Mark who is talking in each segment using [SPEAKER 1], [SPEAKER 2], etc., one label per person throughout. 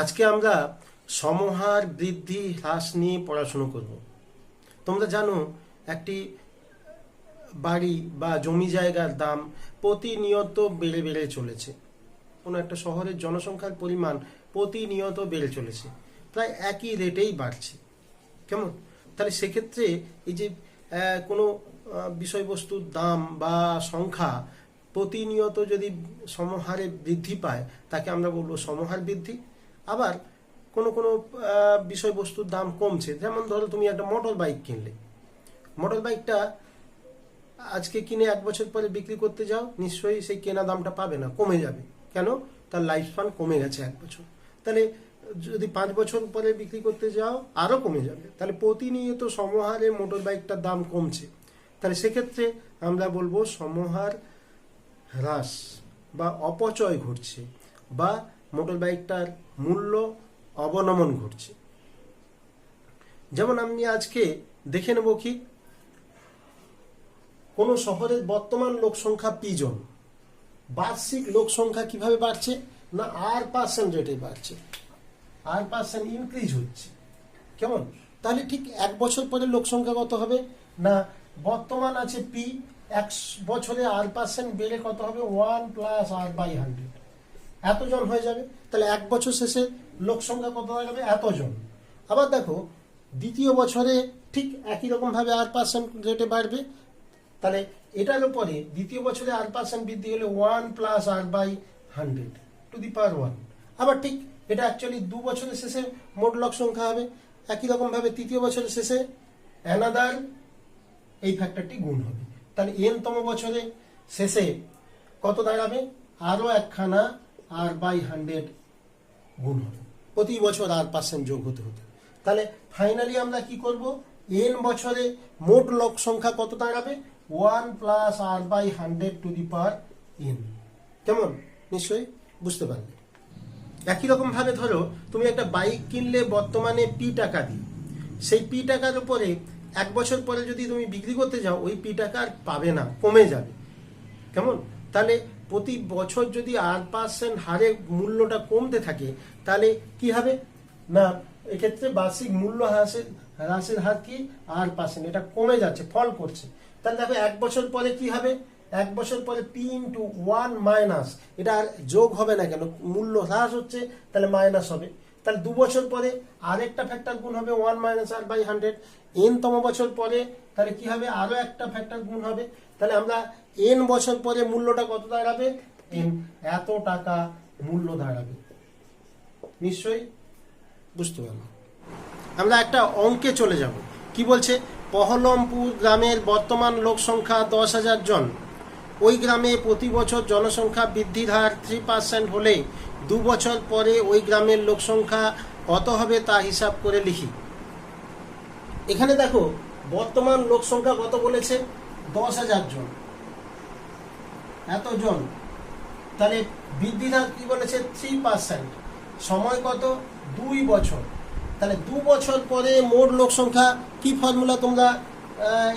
[SPEAKER 1] আজকে আমরা সমহার বৃদ্ধি হ্রাস নিয়ে পড়াশুনো করব। তোমরা জানো, একটি বাড়ি বা জমি জায়গার দাম প্রতিনিয়ত বেড়ে বেড়ে চলেছে। কোনো একটা শহরের জনসংখ্যার পরিমাণ প্রতিনিয়ত বেড়ে চলেছে। প্রায় একই রেটেই বাড়ছে। কেমন? তাহলে সেক্ষেত্রে এই যে কোনো বিষয়বস্তুর দাম বা সংখ্যা প্রতিনিয়ত যদি সমহারে বৃদ্ধি পায়, তাকে আমরা বলব সমহার বৃদ্ধি। আবার কোনো কোনো বিষয়বস্তুর দাম কমছে। যেমন ধরো তুমি একটা মোটর বাইক কিনলে। মোটর বাইকটা আজকে কিনে এক বছর পরে বিক্রি করতে যাও, নিশ্চয়ই সেই কেনা দামটা পাবে না, কমে যাবে। কেন? তার লাইফ স্পান কমে গেছে এক বছর। তাহলে যদি পাঁচ বছর পরে বিক্রি করতে যাও আরও কমে যাবে। তাহলে প্রতিনিয়ত সমহারে মোটর বাইকটার দাম কমছে। তাহলে সেক্ষেত্রে আমরা বলব সমহার হ্রাস বা অপচয় ঘটছে বা মোটর বাইকটার মূল্য অবনমন ঘটছে। যেমন আমি আজকে দেখে নেব কি, কোন শহরের বর্তমান লোক সংখ্যা পি জন বার্ষিক লোক সংখ্যা কীভাবে বাড়ছে না আর পার্সেন্ট রেটে বাড়ছে? আর পার্সেন্ট ইনক্রিজ হচ্ছে। কেমন? তাহলে ঠিক এক বছর পরে লোক সংখ্যা কত হবে? না, বর্তমান আছে পি, এক বছরে আর পার্সেন্ট বেড়ে কত হবে? One plus r by hundred এতজন হয়ে যাবে? তাহলে এক বছর শেষে লোক সংখ্যা কত হয়ে যাবে? এতজন আবার দেখো, দ্বিতীয় বছরে ঠিক একই রকম ভাবে আর পার্সেন্ট রেটে বাড়বে। তাহলে এটার উপরে দ্বিতীয় বছরে আর পার্সেন্ট বৃদ্ধি হলে one plus r by hundred to the power one আবার ঠিক এটা অ্যাকচুয়ালি দু বছরের শেষে মোট লোক সংখ্যা হবে। একই রকম ভাবে তৃতীয় বছরের শেষে অ্যানাদার এই ফ্যাক্টরটি গুণ হবে। তাহলে এন তম বছরে শেষে কত দাঁড়াবে? আরও একখানা আর বাই হান্ড্রেড গুণ হবে। প্রতি বছর আর পার্সেন্ট যোগ হতে হতে। তাহলে ফাইনালি আমরা কি করব? এন বছরে মোট লোক সংখ্যা কত দাঁড়াবে? One plus r by hundred to the power n কেমন? নিশ্চয়ই? বুঝতে পারলে। একই রকম ভাবে ধরো, তুমি একটা বাইক কিনলে বর্তমানে পি টাকা দিয়ে। সেই পি টাকার উপরে এক বছর পরে যদি তুমি বিক্রি করতে যাও, ওই পি টাকা আর পাবে না, কমে যাবে। কেমন? তাহলে প্রতি বছর যদি আট পার্সেন্ট হারে মূল্যটা কমতে থাকে, তাহলে কি হবে? না, এক্ষেত্রে বার্ষিক মূল্য হ্রাসের হ্রাসের হার কি? আট পার্সেন্ট এটা কমে যাচ্ছে, ফল করছে। তাহলে দেখো, এক বছর পরে কি হবে? এক বছর পরে পি ইন্টু ওয়ান মাইনাস এটা আর যোগ হবে না কেন? মূল্য হ্রাস হচ্ছে, তাহলে মাইনাস হবে। তাহলে দু বছর পরে আরেকটা ফ্যাক্টর গুণ হবে one minus r by hundred n তম বছর পরে, তাহলে কি হবে? আরও একটা ফ্যাক্টর গুণ হবে। তাহলে আমরা এন বছর পরে মূল্যটা কত দাঁড়াবে? এন এত টাকা মূল্য দাঁড়াবে। নিশ্চয়ই? বুঝতে পারলাম। আমরা একটা অঙ্কে চলে যাব। কি বলছে? পহলমপুর গ্রামের বর্তমান লোক সংখ্যা দশ হাজার জন। ওই গ্রামে প্রতি বছর জনসংখ্যা বৃদ্ধির হার থ্রি পার্সেন্ট হলে দু বছর পরে ওই গ্রামের লোক সংখ্যা কত হবে তা হিসাব করে লিখি। এখানে দেখো, বর্তমান লোক সংখ্যা কত বলেছে? দশ হাজার জন। এতজন তাহলে বৃদ্ধির হার কি বলেছে? থ্রি পার্সেন্ট সময় কত? দুই বছর। তাহলে দু বছর পরে মোট লোক সংখ্যা কি ফর্মুলা তোমরা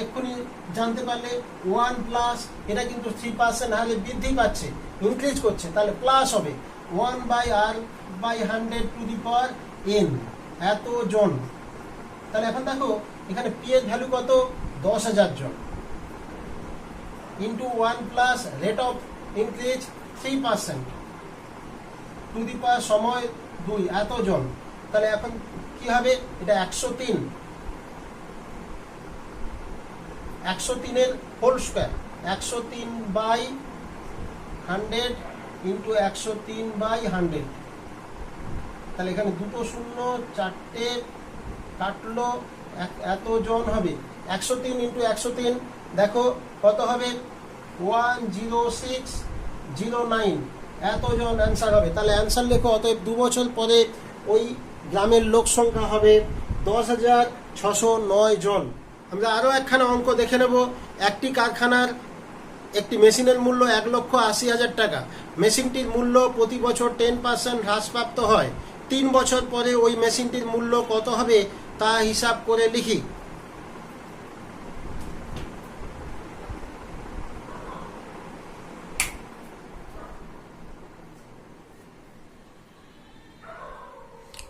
[SPEAKER 1] এক্ষুনি জানতে পারলে? ওয়ান প্লাস এটা কিন্তু থ্রি পার্সেন্ট হারে বৃদ্ধি পাচ্ছে ইনক্রিজ করছে, তাহলে প্লাস হবে। One by r by hundred to the power n এত জন তাহলে এখন দেখো, এখানে পি এর ভ্যালু কত? দশ হাজার জন। Into one plus rate of increase three percent to the power সময় দুই এত জন তাহলে এখন কি হবে? এটা একশো তিন। একশো তিনের হোল স্কোয়ার একশো তিন বাই হান্ড্রেড ইন্টু একশো তিন বাই হান্ড্রেড তাহলে এখানে দুটো শূন্য, চারটে কাটলো এক- এত জন হবে। একশো তিন ইন্টু একশো তিন দেখো কত হবে? One zero six zero nine এতজন অ্যান্সার হবে। তাহলে অ্যান্সার লেখো, অতএব দু বছর পরে ওই গ্রামের লোক সংখ্যা হবে দশ হাজার ছশো নয় জন। আমরা আরও একখানা অঙ্ক দেখে নেব। একটি কারখানার একটি মেশিনের মূল্য এক লক্ষ আশি হাজার টাকা। মেশিনটির মূল্য প্রতি বছর টেন পার্সেন্ট হ্রাসপ্রাপ্ত হয়। তিন বছর পরে ওই মেশিনটির মূল্য কত হবে তা হিসাব করে লিখি।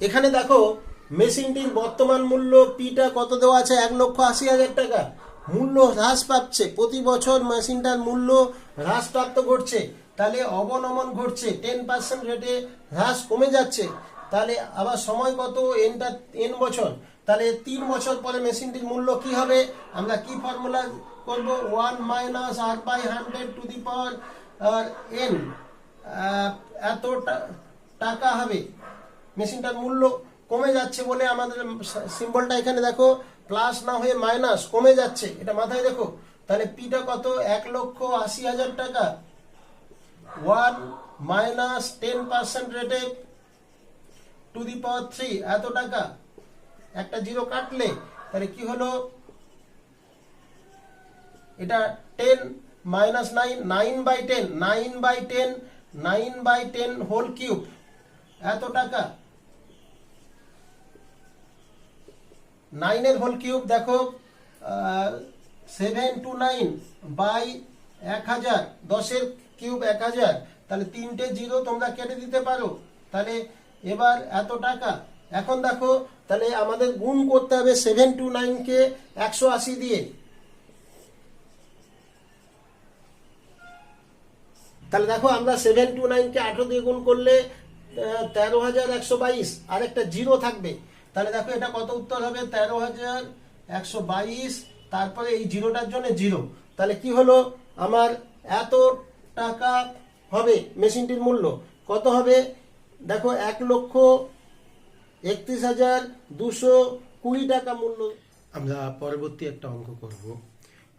[SPEAKER 1] এখানে দেখো, মেশিনটির বর্তমান মূল্য পিটা কত দেওয়া আছে? এক লক্ষ আশি হাজার টাকা। মূল্য হ্রাস পাচ্ছে প্রতি বছর মেশিনটার মূল্য হ্রাসপ্রাপ্ত ঘটছে। তাহলে অবনমন ঘটছে টেন পার্সেন্ট রেটে হ্রাস কমে যাচ্ছে। তাহলে আবার সময় কত? এনটা এন বছর। তাহলে তিন বছর পরে মেশিনটির মূল্য কি হবে? আমরা কি ফর্মুলা করব? One minus r by hundred to the power n এত টাকা হবে। মেশিনটার মূল্য কমে যাচ্ছে বলে আমাদের সিম্বলটা এখানে দেখো প্লাস না হয়ে মাইনাস কমে যাচ্ছে। এটা মাথায় দেখো। তাহলে পিটা কত? এক লক্ষ আশি হাজার টাকা। ওয়ান মাইনাস টেন পার্সেন্ট রেটে টু দি পাওয়ার থ্রি, এত টাকা। একটা জিরো কাটলে তাহলে কি হলো? এটা ten minus nine nine by ten, nine by ten, nine by ten whole cube. এত টাকা। নাইনের হোল কিউব দেখো সেভেন টু নাইন বাই এক হাজার, দশের কিউব এক হাজার, তাহলে তিনটে জিরো তোমরা কেটে দিতে পারো। তাহলে এবার এত টাকা। এখন দেখো, তাহলে আমাদের গুণ করতে হবে সেভেন টু নাইনকে একশো আশি দিয়ে। তাহলে দেখো, আমরা সেভেন টু নাইনকে আঠেরো দিয়ে গুণ করলে তেরো হাজার একশো বাইশ আর একটা জিরো থাকবে। তাহলে দেখো, এটা কত উত্তর হবে? তেরো হাজার একশো বাইশ, তারপরে এই জিরোটার জন্য জিরো। তাহলে কি হলো? আমার এত টাকা হবে মেশিনটির মূল্য। কত হবে? দেখো, এক লক্ষ একত্রিশ হাজার দুশো কুড়ি টাকা মূল্য। আমরা পরবর্তী একটা অঙ্ক করব।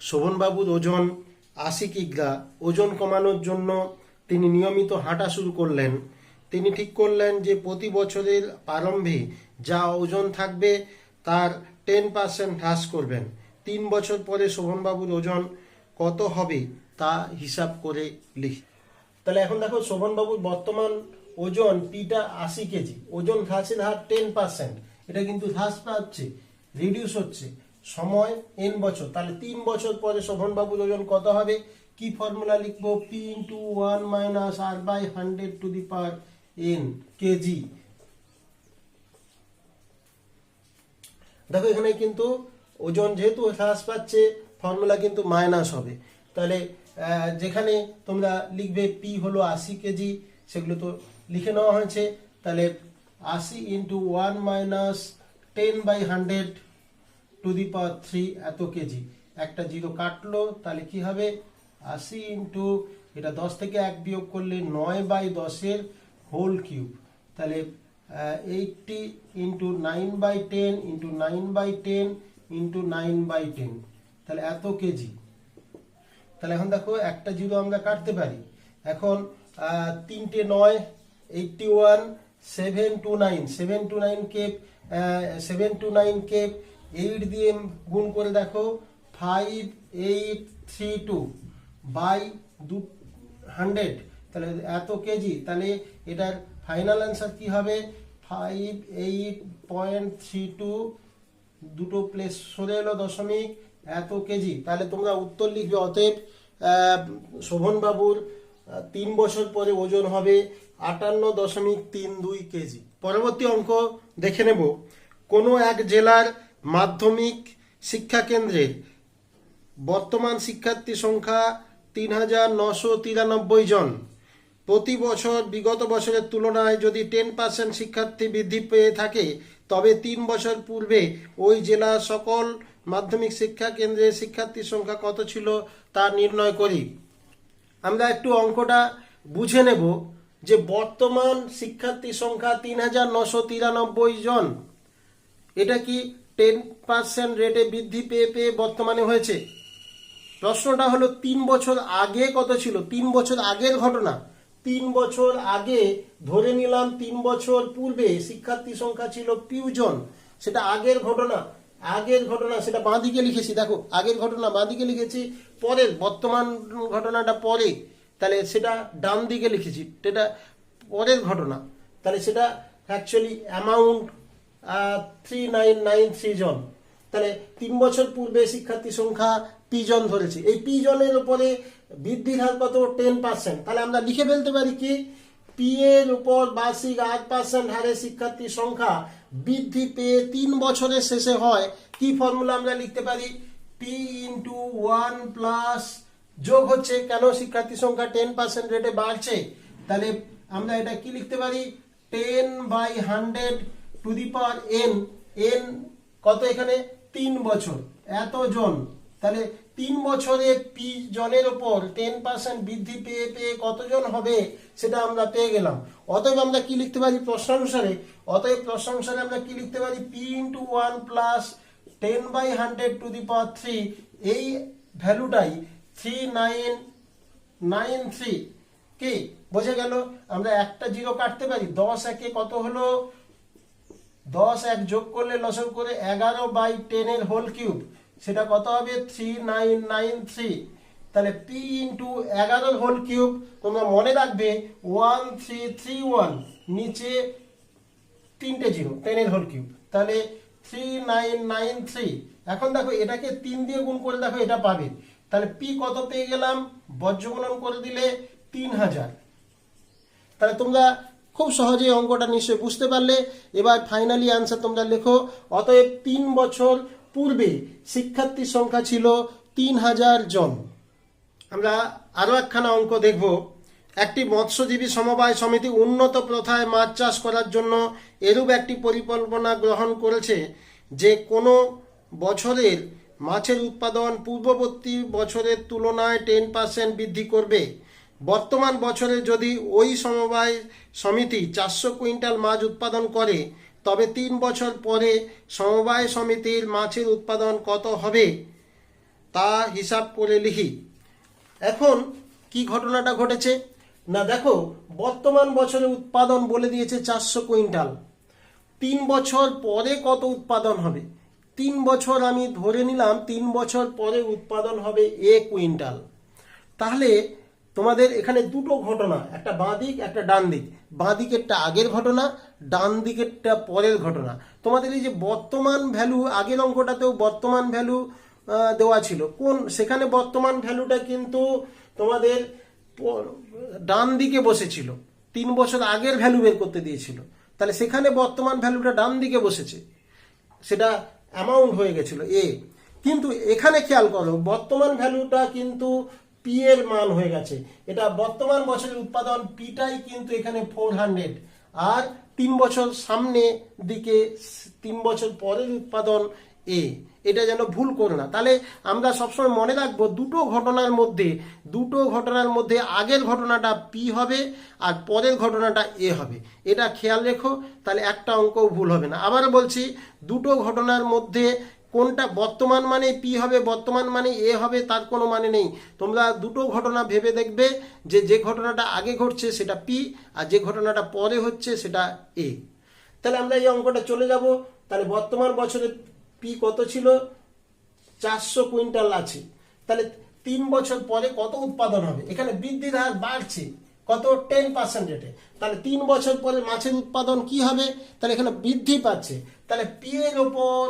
[SPEAKER 1] শোভনবাবুর ওজন আশি কিগ্রা। ওজন কমানোর জন্য তিনি নিয়মিত হাঁটা শুরু করলেন। তিনি ঠিক করলেন যে প্রতি বছরের প্রারম্ভে যা ওজন থাকবে তার টেন পার্সেন্ট হ্রাস করবেন। তিন বছর পরে শোভনবাবুর ওজন কত হবে? তা হিসাব করে লিখি। তাহলে এখন দেখো শোভন শোভনবাবুর বর্তমান ওজন পিটা আশি কেজি। ওজন হ্রাসের হার টেন পার্সেন্ট এটা কিন্তু হ্রাস পাচ্ছে রিডিউস হচ্ছে। সময় এন বছর। তাহলে তিন বছর পরে শোভন শোভনবাবুর ওজন কত হবে? কি ফর্মুলা লিখব? P into one minus r by hundred to the power n KG দেখো এখানে কিন্তু ওজন যেহেতু হ্রাস পাচ্ছে ফর্মুলা কিন্তু মাইনাস হবে। তাহলে যেখানে তোমরা লিখবে পি হলো আশি কেজি, সেগুলো তো লিখে নেওয়া হয়েছে। তাহলে আশি into one minus ten by hundred to the power three এত কেজি। একটা জিরো কাটলো, তাহলে কি হবে? আশি ইন্টু এটা দশ থেকে এক বিয়োগ করলে নয় বাই দশের হোল কিউব তাহলে eighty into nine by ten into nine by ten into nine by ten তাহলে এত কেজি। তাহলে এখন দেখো একটা জিরো আমরা কাটতে পারি। এখন তিনটে নয় eighty one seven two nine seven two nine কে সেভেন টু নাইন কে এইট দিয়ে গুণ করে দেখো five eight three two by দু হান্ড্রেড তাহলে এত কেজি তাহলে এটার ফাইনাল অ্যান্সার কী হবে? Five eight point three two দুটো প্লেস সরে এলো দশমিক এত কেজি। তাহলে তোমরা উত্তর লিখবে, অতএব শোভনবাবুর তিন বছর পরে ওজন হবে আটান্ন দশমিক তিন দুই কেজি। পরবর্তী অঙ্ক দেখে নেব। কোনো এক জেলার মাধ্যমিক শিক্ষা কেন্দ্রের বর্তমান শিক্ষার্থী সংখ্যা তিন হাজার নশো তিরানব্বই জন। প্রতি বছর বিগত বছরের তুলনায় যদি টেন পার্সেন্ট শিক্ষার্থী বৃদ্ধি পেয়ে থাকে, তবে তিন বছর পূর্বে ওই জেলার সকল মাধ্যমিক শিক্ষা কেন্দ্রের শিক্ষার্থীর সংখ্যা কত ছিল তা নির্ণয় করি। আমরা একটু অঙ্কটা বুঝে নেব যে বর্তমান শিক্ষার্থী সংখ্যা তিন হাজার নশো তিরানব্বই জন। এটা কি টেন পার্সেন্ট রেটে বৃদ্ধি পেয়ে পেয়ে বর্তমানে হয়েছে? প্রশ্নটা হলো, তিন বছর আগে কত ছিল? তিন বছর আগের ঘটনা। তিন বছর আগে ধরে নিলাম তিন বছর পূর্বে শিক্ষার্থী সংখ্যা ছিল পিউজন সেটা আগের ঘটনা। আগের ঘটনা সেটা বাঁ দিকে লিখেছি, দেখো, আগের ঘটনা বাঁ দিকে লিখেছি, পরের বর্তমান ঘটনাটা পরে। তাহলে সেটা ডান দিকে লিখেছি, সেটা পরের ঘটনা। তাহলে সেটা actually amount three nine nine three জন। তাহলে তিন বছর পূর্বে শিক্ষার্থী সংখ্যা পি জন ধরেছি। এই পি জনের উপরে বৃদ্ধির হার কত? টেন পার্সেন্ট তাহলে আমরা লিখে ফেলতে পারি কি? পি এর উপর বার্ষিক আট পার্সেন্ট হারে শিক্ষার্থীর সংখ্যা বৃদ্ধি পেয়ে তিন বছরের শেষে হয়। কি ফর্মুলা আমরা লিখতে পারি? পি ইন্টু ওয়ান প্লাস যোগ হচ্ছে কেন শিক্ষার্থী সংখ্যা টেন পার্সেন্ট রেটে বাড়ছে? তাহলে আমরা এটা কি লিখতে পারি? Ten by hundred to the power n n কত এখানে? তিন বছর। এত জন তাহলে তিন বছরে পি জনের ওপর টেন পার্সেন্ট বৃদ্ধি পেয়ে পেয়ে কতজন হবে সেটা আমরা পেয়ে গেলাম। অতএব আমরা কি লিখতে পারি প্রশ্নানুসারে? অতএব প্রশ্নানুসারে আমরা কি লিখতে পারি? P into one plus ten by hundred to the power three এই ভ্যালুটাই থ্রি নাইন নাইন থ্রি কি বোঝা গেল? আমরা একটা জিরো কাটতে পারি, দশ একে কত হলো? দশ এক যোগ করলে লসক করে এগারো বাই টেনের হোল কিউব সেটা কত হবে? থ্রি নাইন নাইন থ্রি তাহলে পি ইন্টু এগারোর হোল কিউব তোমরা মনে রাখবে ওয়ান থ্রি থ্রি ওয়ান নিচে তিনটে জিরো টেনের হোল কিউব তাহলে থ্রি নাইন নাইন থ্রি এখন দেখো, এটাকে তিন দিয়ে গুণ করে দেখো, এটা পাবে। তাহলে পি কত পেয়ে গেলাম? বজ্রগুণন করে দিলে তিন হাজার। তাহলে তোমরা খুব সহজেই অঙ্কটা নিশ্চয়ই বুঝতে পারলে। এবার ফাইনালি অ্যান্সার তোমরা লেখো। অতএব তিন বছর পূর্বে শিক্ষার্থীর সংখ্যা ছিল তিন হাজার জন। আমরা আরও একখানা অঙ্ক দেখব। একটি মৎস্যজীবী সমবায় সমিতি উন্নত প্রথায় মাছ চাষ করার জন্য এরূপ একটি পরিকল্পনা গ্রহণ করেছে যে কোনো বছরের মাছের উৎপাদন পূর্ববর্তী বছরের তুলনায় টেন পার্সেন্ট বৃদ্ধি করবে। বর্তমান বছরে যদি ওই সমবায় সমিতি চারশো কুইন্টাল মাছ উৎপাদন করে তবে তিন বছর পরে সমবায় সমিতির মাছের উৎপাদন কত হবে তা হিসাব করে লিখি। এখন কি ঘটনাটা ঘটেছে? না, দেখো, বর্তমান বছরে উৎপাদন বলে দিয়েছে চারশো কুইন্টাল। তিন বছর পরে কত উৎপাদন হবে? তিন বছর আমি ধরে নিলাম, তিন বছর পরে উৎপাদন হবে এ কুইন্টাল। তাহলে তোমাদের এখানে দুটো ঘটনা, একটা বাঁ দিক, একটা ডান দিক। বাঁ দিকেরটা আগের ঘটনা, ডান দিকেরটা পরের ঘটনা। তোমাদের এই যে বর্তমান ভ্যালু আগের অঙ্কটাতেও বর্তমান ভ্যালু দেওয়া ছিল। কোন, সেখানে বর্তমান ভ্যালুটা কিন্তু তোমাদের ডান দিকে বসেছিল। তিন বছর আগের ভ্যালু বের করতে দিয়েছিল। তাহলে সেখানে বর্তমান ভ্যালুটা ডান দিকে বসেছে। সেটা অ্যামাউন্ট হয়ে গেছিল এ কিন্তু এখানে খেয়াল করো, বর্তমান ভ্যালুটা কিন্তু পি এর মান হয়ে গেছে। এটা বর্তমান বছরের উৎপাদন পিটাই কিন্তু এখানে ফোর হান্ড্রেড আর তিন বছর সামনে দিকে তিন বছর পরের উৎপাদন এ এটা যেন ভুল করো না। তাহলে আমরা সবসময় মনে রাখব, দুটো ঘটনার মধ্যে, দুটো ঘটনার মধ্যে আগের ঘটনাটা পি হবে আর পরের ঘটনাটা এ হবে। এটা খেয়াল রেখো, তাহলে একটা অঙ্কও ভুল হবে না। আবার বলছি, দুটো ঘটনার মধ্যে কোনটা বর্তমান মানে পি হবে, বর্তমান মানে এ হবে, তার কোনো মানে নেই। তোমরা দুটো ঘটনা ভেবে দেখবে যে যে ঘটনাটা আগে ঘটছে সেটা পি আর যে ঘটনাটা পরে হচ্ছে সেটা এ তাহলে আমরা এই অঙ্কটা চলে যাব। তাহলে বর্তমান বছরে পি কত ছিল? চারশো কুইন্টাল আছে। তাহলে তিন বছর পরে কত উৎপাদন হবে? এখানে বৃদ্ধির হার বাড়ছে। কত? টেন পার্সেন্ট রেটে তাহলে তিন বছর পরে মাছের উৎপাদন কি হবে? তাহলে এখানে বৃদ্ধি পাচ্ছে। তাহলে পি এর ওপর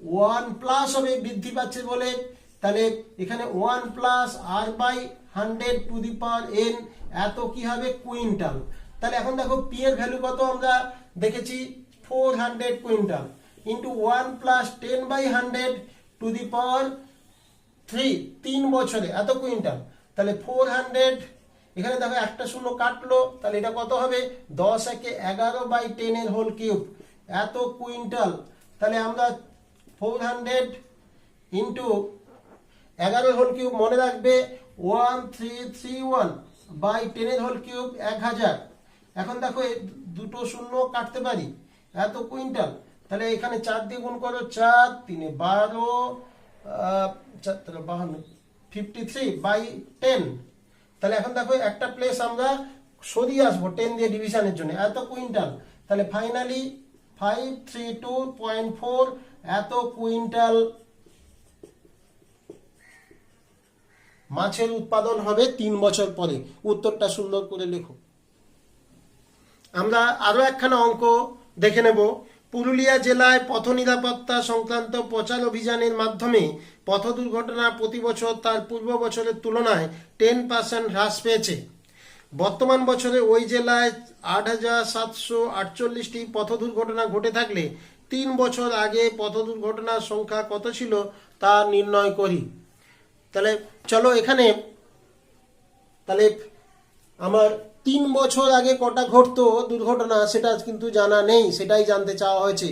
[SPEAKER 1] ওয়ান প্লাস হবে, বৃদ্ধি পাচ্ছে বলে। তাহলে এখানে one plus r by hundred to the power n এত কি হবে? কুইন্টাল তাহলে এখন দেখো পি এর ভ্যালু কত আমরা দেখেছি? Four hundred quintal into one plus ten by hundred to the power three তিন বছরে, এত কুইন্টাল তাহলে ফোর হান্ড্রেড এখানে দেখো একটা শূন্য কাটলো, তাহলে এটা কত হবে? দশ একে এগারো বাই টেনের হোল কিউব এত কুইন্টাল তাহলে আমরা ফোর হান্ড্রেড ইন্টু এগারো হোল কিউব মনে রাখবে one three three one by টেনের হোল কিউব এক হাজার। এখন দেখো দুটো শূন্য কাটতে পারি, এত কুইন্টাল। তাহলে এখানে চার দিয়ে গুণ করো, চার, তিনে বারো চার বাহান্ন ফিফটি থ্রি বাই টেন তাহলে এখন দেখো, একটা প্লেস আমরা সরিয়ে আসব টেন দিয়ে ডিভিশনের জন্য, এত কুইন্টাল। তাহলে finally five three two point four এত কুইন্টাল মাছের উৎপাদন হবে তিন বছর পরে। উত্তরটা সুন্দর করে লেখো। আমরা আরও একখানা অঙ্ক দেখে নেব। পুরুলিয়া জেলায় পথ নিরাপত্তা সংক্রান্ত প্রচার অভিযানের মাধ্যমে পথ দুর্ঘটনা প্রতি বছর তার পূর্ব বছরের তুলনায় টেন পার্সেন্ট হ্রাস পেয়েছে। বর্তমান বছরে ওই জেলায় আট হাজার সাতশো আটচল্লিশটি পথ দুর্ঘটনা ঘটে থাকলে তিন বছর আগে পথ দুর্ঘটনার সংখ্যা কত ছিল তা নির্ণয় করি। তাহলে চলো এখানে, তাহলে আমার তিন বছর আগে কটা ঘটতো দুর্ঘটনা সেটা কিন্তু জানা নেই, সেটাই জানতে চাওয়া হয়েছে।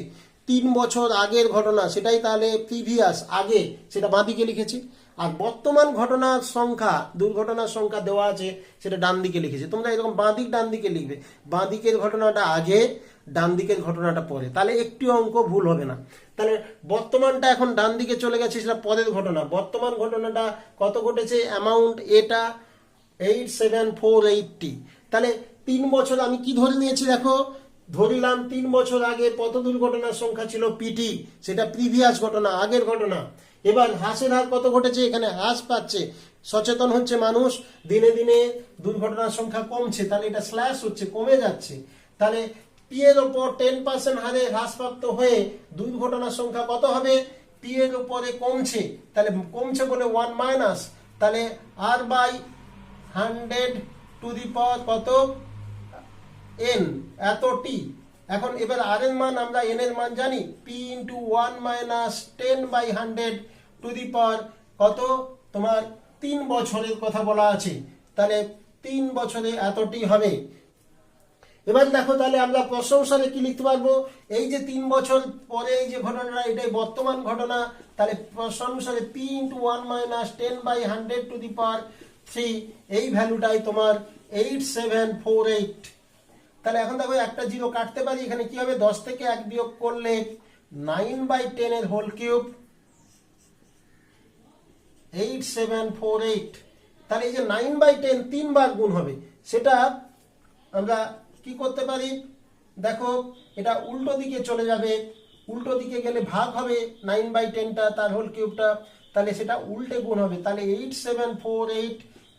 [SPEAKER 1] তিন বছর আগের ঘটনা, সেটাই তাহলে প্রিভিয়াস আগে, সেটা বাঁদিকে লিখেছি। আর বর্তমান ঘটনার সংখ্যা, দুর্ঘটনার সংখ্যা দেওয়া আছে, সেটা ডান দিকে লিখেছি। তোমরা এরকম বাঁদিক ডান দিকে লিখবে। বাঁদিকের ঘটনাটা আগে ডান দিকের ঘটনাটা পরে। তাহলে একটি অঙ্ক ভুল হবে না। তাহলে বর্তমানটা এখন ডান দিকে চলে গেছে, সেটা পদের ঘটনা। বর্তমান ঘটনাটা কত ঘটেছে? অ্যামাউন্ট এটা এইট সেভেন ফোর এইটটি তাহলে তিন বছর আমি কি ধরে নিয়েছি দেখো? ধরিলাম তিন বছর আগে পথ দুর্ঘটনার সংখ্যা ছিল? পিটি সেটা প্রিভিয়াস ঘটনা, আগের ঘটনা। এবার হ্রাসের হার কত ঘটেছে? এখানে হ্রাস পাচ্ছে। সচেতন হচ্ছে মানুষ, দিনে দিনে দুর্ঘটনার সংখ্যা কমছে। তাহলে এটা স্ল্যাশ হচ্ছে, কমে যাচ্ছে। তাহলে পি এর ওপর টেন পার্সেন্ট হারে হ্রাসপ্রাপ্ত হয়ে দুর্ঘটনার সংখ্যা কত হবে? পি এর উপরে কমছে। তাহলে কমছে বলে ওয়ান মাইনাস তাহলে r by hundred to the power কত? এন এত টি এখন এবার আর এর মান আমরা এন এর মান জানি। P into one minus ten by hundred to the power কত? তোমার তিন বছরের কথা বলা আছে। তাহলে তিন বছরে এতটি হবে। এবার দেখো তাহলে আমরা প্রশংসারে কি লিখতে পারব? এই যে তিন বছর পরে এই যে ঘটনাটা, এটাই বর্তমান ঘটনা। তাহলে প্রশংসারে p into one minus ten by hundred to the power three এই ভ্যালুটাই তোমার এইট সেভেন ফোর এইট তাহলে এখন দেখো একটা জিরো কাটতে পারি, এখানে কি হবে? দশ থেকে এক বিয়োগ করলে নাইন বাই টেন এর whole cube eight seven four eight তাহলে এই যে নাইন বাই টেন তিনবার গুণ হবে, সেটা আমরা কি করতে পারি? দেখো, এটা উল্টো দিকে চলে যাবে। উল্টো দিকে গেলে ভাগ হবে নাইন বাই টেনটা তার হোল কিউবটা তাহলে সেটা উল্টে গুণ হবে। তাহলে eight seven four eight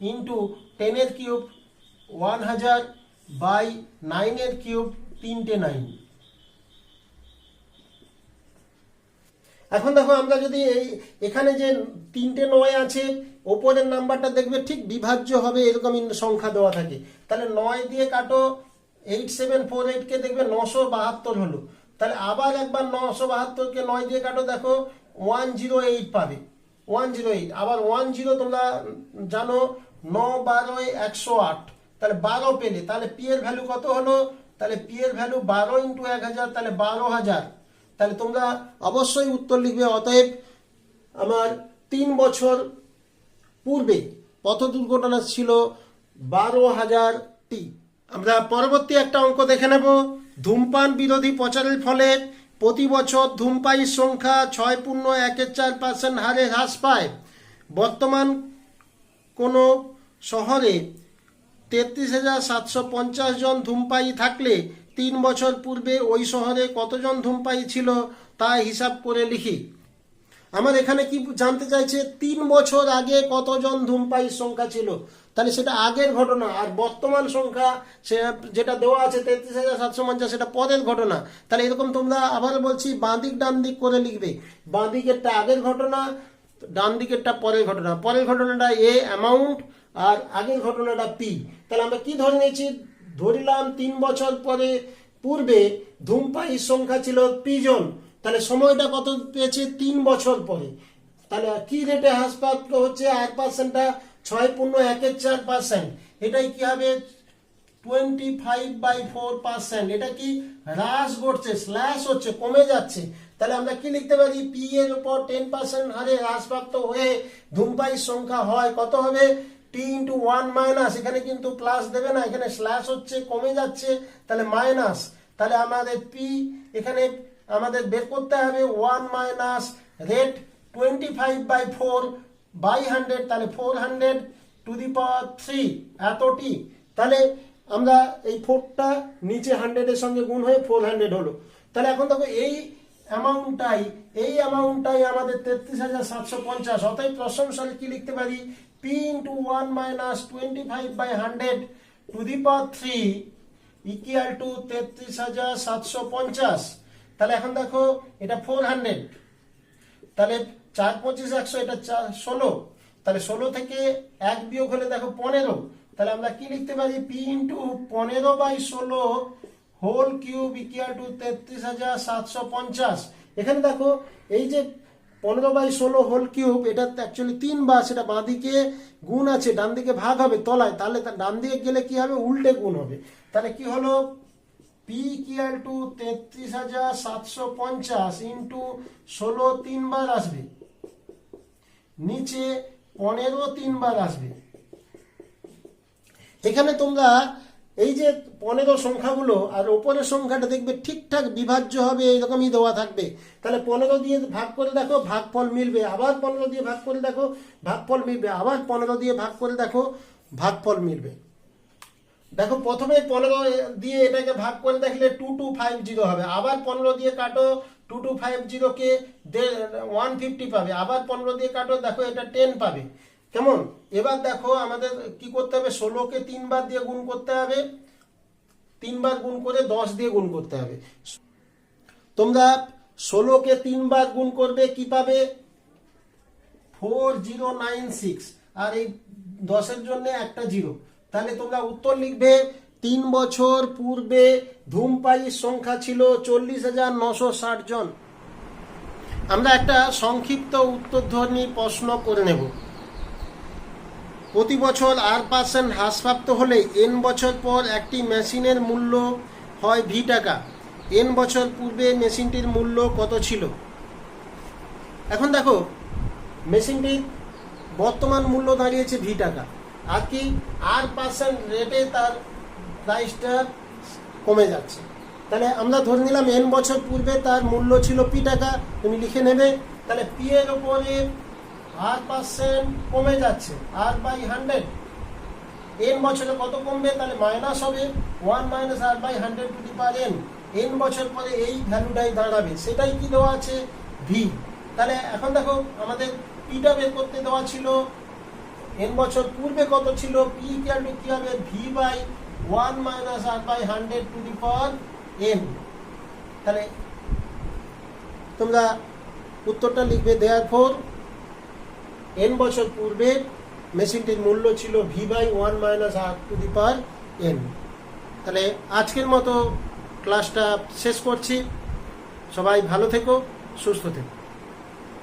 [SPEAKER 1] into টেনের কিউব ওয়ান হাজার বাই নাইনের কিউব তিনটে নাইন এখন দেখো, আমরা যদি এই, এখানে যে তিনটে নয় আছে, ওপরের নাম্বারটা দেখবে ঠিক বিভাজ্য হবে এরকমই সংখ্যা দেওয়া থাকে। তাহলে নয় দিয়ে কাটো এইট সেভেন ফোর এইটকে দেখবে নশো বাহাত্তর হলো। তাহলে আবার একবার নশো বাহাত্তরকে নয় দিয়ে কাটো, দেখো ওয়ান জিরো এইট পাবে। ওয়ান জিরো এইট আবার ওয়ান জিরো তোমরা জানো ন বারোয় একশো আট। তাহলে বারো পেলে, তাহলে পি এর ভ্যালু কত হলো? তাহলে পি এর ভ্যালু বারো ইন্টু এক হাজার, তাহলে বারো হাজার। তাহলে তোমরা অবশ্যই উত্তর লিখবে, অতএব আমার তিন বছর পূর্বে পথ দুর্ঘটনা ছিল বারো হাজারটি আমরা পরবর্তী একটা অঙ্ক দেখে নেব। ধূমপান বিরোধী প্রচারের ফলে প্রতি বছর ধূমপায়ীর সংখ্যা ছয় পূর্ণ একের চার পার্সেন্ট হারে হ্রাস পায়। বর্তমান কোনো শহরে তেত্রিশ হাজার সাতশো পঞ্চাশ জন ধূমপায়ী থাকলে তিন বছর পূর্বে ওই শহরে কতজন ধূমপায়ী ছিল তা হিসাব করে লিখি। আমার এখানে কি জানতে চাইছে, তিন বছর আগে কতজন ধূমপায়ীর সংখ্যা ছিল? তাহলে সেটা আগের ঘটনা, আর বর্তমান সংখ্যা সে যেটা দেওয়া আছে, তেত্রিশ হাজার সাতশো পঞ্চাশ, সেটা পরের ঘটনা। তাহলে এরকম তোমরা আবার বলছি, বাঁদিক ডান দিক করে লিখবে। বাঁদিকেরটা আগের ঘটনা ডান দিকেরটা পরের ঘটনা। পরের ঘটনাটা এ অ্যামাউন্ট আর আগের ঘটনাটা পি তাহলে আমরা কি ধরে নিয়েছি? ধরিলাম তিন বছর পরে, পূর্বে ধূমপায়ীর সংখ্যা ছিল পি জন তাহলে সময়টা কত পেয়েছে? তিন বছর পরে। তাহলে কি রেটে হাসপাতাল হচ্ছে? এক পার্সেন্টটা ছয় পূর্ণ একের চার পার্সেন্ট এটাই কি হবে? Twenty five by four percent এটা কি হ্রাস ঘটছে? স্ল্যাশ হচ্ছে, কমে যাচ্ছে। তাহলে আমরা কি লিখতে পারি? পি এর উপর টেন পার্সেন্ট হারে হ্রাসপ্রাপ্ত হয়ে ধূমপায়ীর সংখ্যা হয়। কত হবে? টি ইন্টু ওয়ান মাইনাস এখানে কিন্তু প্লাস দেবে না। এখানে স্ল্যাশ হচ্ছে, কমে যাচ্ছে। তাহলে মাইনাস তাহলে আমাদের পি এখানে আমাদের বের করতে হবে one minus rate twenty five by four by hundred তাহলে four hundred to the power three এতটি। তাহলে আমরা এই ফোরটা নিচে হান্ড্রেডের সঙ্গে গুণ হয়ে ফোর হান্ড্রেড হলো। তাহলে এখন দেখো এই অ্যামাউন্টটাই এই অ্যামাউন্টটাই আমাদের তেত্রিশ হাজার সাতশো পঞ্চাশ। অতএব প্রশংসালে কি লিখতে পারি? P into one minus twenty five by hundred to the power three equal to তেত্রিশ হাজার সাতশো পঞ্চাশ। তাহলে এখন দেখো এটা ফোর হান্ড্রেড তাহলে চার পঁচিশ একশো, এটা ষোলো। তাহলে ষোলো থেকে এক বিয়োগ হলে দেখো পনেরো। তাহলে আমরা কি লিখতে পারি? পি ইন্টু পনেরো বাই ষোলো হোল কিউব ইকুয়াল টু তেত্রিশ হাজার সাতশো পঞ্চাশ। এখানে দেখো এই যে পনেরো বাই ষোলো হোল কিউব এটা অ্যাকচুয়ালি তিনবার, সেটা বাঁ দিকে গুণ আছে, ডান দিকে ভাগ হবে তলায়। তাহলে ডান দিকে গেলে কি হবে? উল্টে গুণ হবে। তাহলে কি হলো? পি ইকুয়াল টু তেত্রিশ হাজার সাতশো পঞ্চাশ ইন্টু ষোলো তিনবার আসবে। নিচে পনেরো তিনবার আসবে। এখানে তোমরা এই যে পনেরো সংখ্যাগুলো আর ওপরের সংখ্যাটা দেখবে ঠিকঠাক বিভাজ্য হবে এইরকমই দেওয়া থাকবে। তাহলে পনেরো দিয়ে ভাগ করে দেখো, ভাগফল মিলবে। আবার পনেরো দিয়ে ভাগ করে দেখো, ভাগফল মিলবে। আবার পনেরো দিয়ে ভাগ করে দেখো, ভাগফল মিলবে। দেখো, প্রথমে পনেরো দিয়ে এটাকে ভাগ করে দেখলে টু টু ফাইভ জিরো হবে। আবার পনেরো দিয়ে কাটো টু টু ফাইভ জিরোকে ওয়ান ফিফটি পাবে। আবার পনেরো দিয়ে কাটো, দেখো এটা টেন পাবে। কেমন? এবার দেখো আমাদের কি করতে হবে? ষোলোকে তিনবার দিয়ে গুণ করতে হবে। তিনবার গুণ করে দশ দিয়ে গুণ করতে হবে। তোমরা ষোলোকে তিনবার গুণ করবে, কি পাবে? ফোর জিরো নাইন সিক্স আর এই দশের জন্য একটা জিরো তাহলে তোমরা উত্তর লিখবে, তিন বছর পূর্বে ধূমপায়ীর সংখ্যা ছিল চল্লিশ হাজার নশো ষাট জন। আমরা একটা সংক্ষিপ্ত উত্তরধ্বনি প্রশ্ন করে নেব। প্রতি বছর আর পার্সেন্ট হ্রাসপ্রাপ্ত হলে এন বছর পর একটি মেশিনের মূল্য হয় ভি টাকা। এন বছর পূর্বে মেশিনটির মূল্য কত ছিল? এখন দেখো, মেশিনটির বর্তমান মূল্য দাঁড়িয়েছে ভি টাকা। আর কি, আর পার্সেন্ট রেটে তার প্রাইসটা কমে যাচ্ছে। তাহলে আমরা ধরে নিলাম এন বছর পূর্বে তার মূল্য ছিল পি টাকা, তুমি লিখে নেবে, তাহলে পি এর ওপরে আর পার্সেন্ট কমে যাচ্ছে আর বাই হান্ড্রেড এন বছরে কত কমবে? তাহলে মাইনাস হবে one minus R by hundred to power N N বছর পরে এই ভ্যালুটাই দাঁড়াবে, সেটাই কি দেওয়া আছে? ভি তাহলে এখন দেখো, আমাদের পিটা বের করতে দেওয়া ছিল এন বছর পূর্বে কত ছিল? পি ইকুয়াল টু কি হবে? V by one minus R by hundred to the power N তাহলে তোমরা উত্তরটা লিখবে দেয়ার ফোর এন বছর পূর্বে মেশিনটির মূল্য ছিল V by one minus R to the power N তাহলে আজকের মতো ক্লাসটা শেষ করছি। সবাই ভালো থেকো, সুস্থ থেকো।